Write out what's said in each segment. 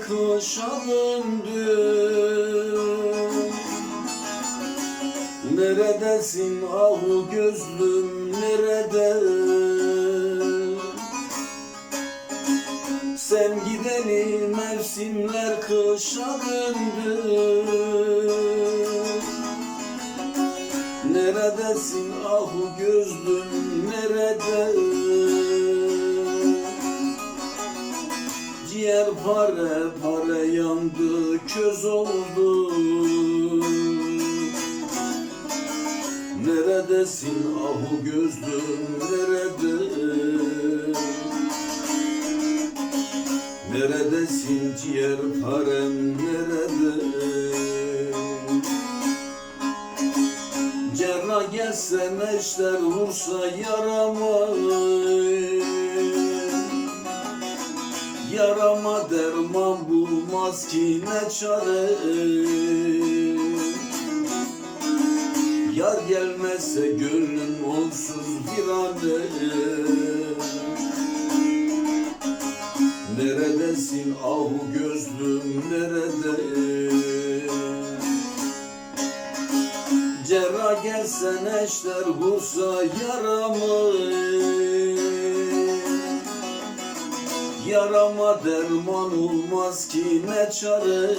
Mevsimler kışa döndü Neredesin ahu gözlüm nerede? Sen gideli mevsimler kışa döndü Neredesin ahu gözlüm nerede Ciğer pare pare yandı köz oldu. Neredesin ahu gözlüm nerede? Neredesin ciğer parem nerede? Cerrah gelse neşter vursa yarama Yarama derman bulmaz ki ne çare. Yar gelmezse gönlüm onsuz bir ane Neredesin ahu gözlüm nerede? Cerrah gelse neşter vursa yaramı Yarama derman olmaz ki ne çare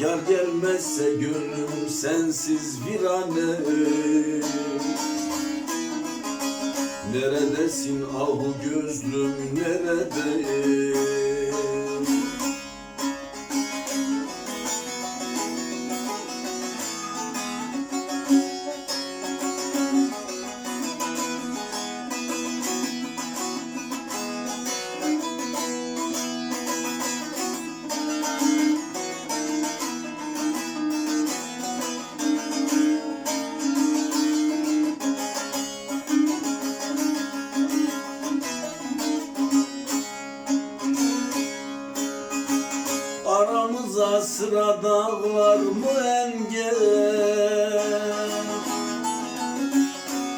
Yar gelmezse gönlüm sensiz bir ane Neredesin ahu gözlüm nerede Aramıza sıra dağlar mı engel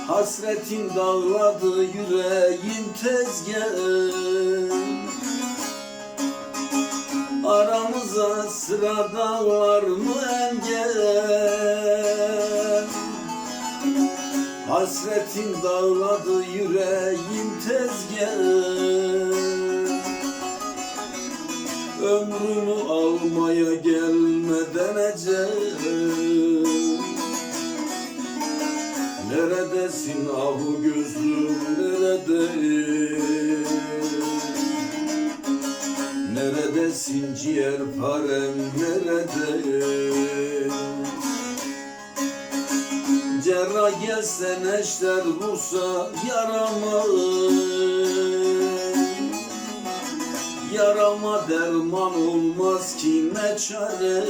Hasretin dağladı yüreğin tezgah Aramıza sıra dağlar mı engel Hasretin dağladı yüreğin tezgah Ömrümü almaya gelmeden ecel Neredesin ahu gözlüm nerede Neredesin ciğer parem nerede Cerrah gelse neşter vursa yarama Yarama derman olmaz ki ne çare?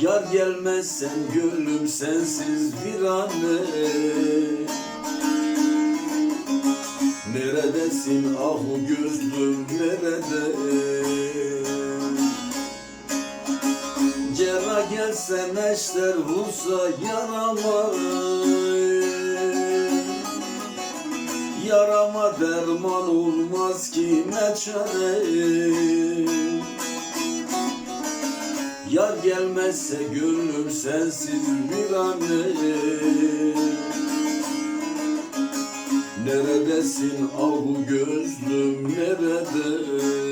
Yar gelmezsen gönlüm sensiz bir ane Neredesin ahu gözlüm nerede? Cerrah gelse neşter vursa yarama Yarama derman olmaz ki ne çare? Yar gelmezse gönlüm sensiz bir ane Neredesin ahu gözlüm nerede